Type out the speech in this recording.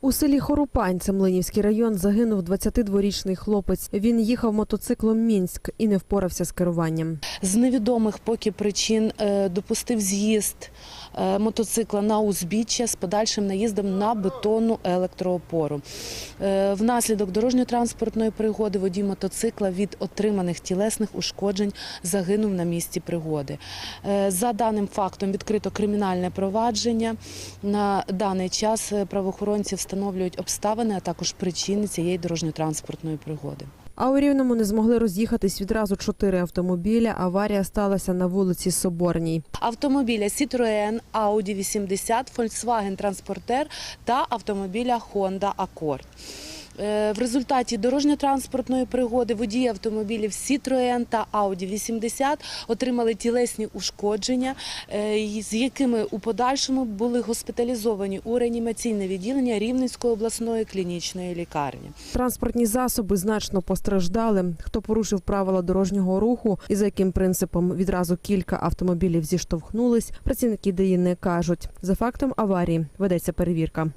У селі Хорупань це Млинівський район, загинув 22-річний хлопець. Він їхав мотоциклом Мінськ і не впорався з керуванням. З невідомих поки причин е, допустив з'їзд мотоцикла на узбіччя з подальшим наїздом на бетонну електроопору. Е, Внаслідок дорожньо-транспортної пригоди водій мотоцикла від отриманих тілесних ушкоджень загинув на місці пригоди. Е, За даним фактом відкрито кримінальне провадження. На даний час е, правоохоронці встановлюють обставини, а також причини цієї дорожньо-транспортної пригоди. А у Рівному не змогли роз'їхатись відразу чотири автомобіля. Аварія сталася на вулиці Соборній. автомобіля Citroen, Audi 80, Volkswagen Transporter та автомобіля Honda Accord. Е, В результаті дорожньо-транспортної пригоди водії автомобілів Citroën та Audi 80 отримали тілесні ушкодження, е, з якими у подальшому були госпіталізовані у реанімаційне відділення Рівненської обласної клінічної лікарні. Транспортні засоби значно постраждали. Хто порушив правила дорожнього руху і за яким принципом відразу кілька автомобілів зіштовхнулись, працівники ДАІ кажуть. За фактом аварії ведеться перевірка.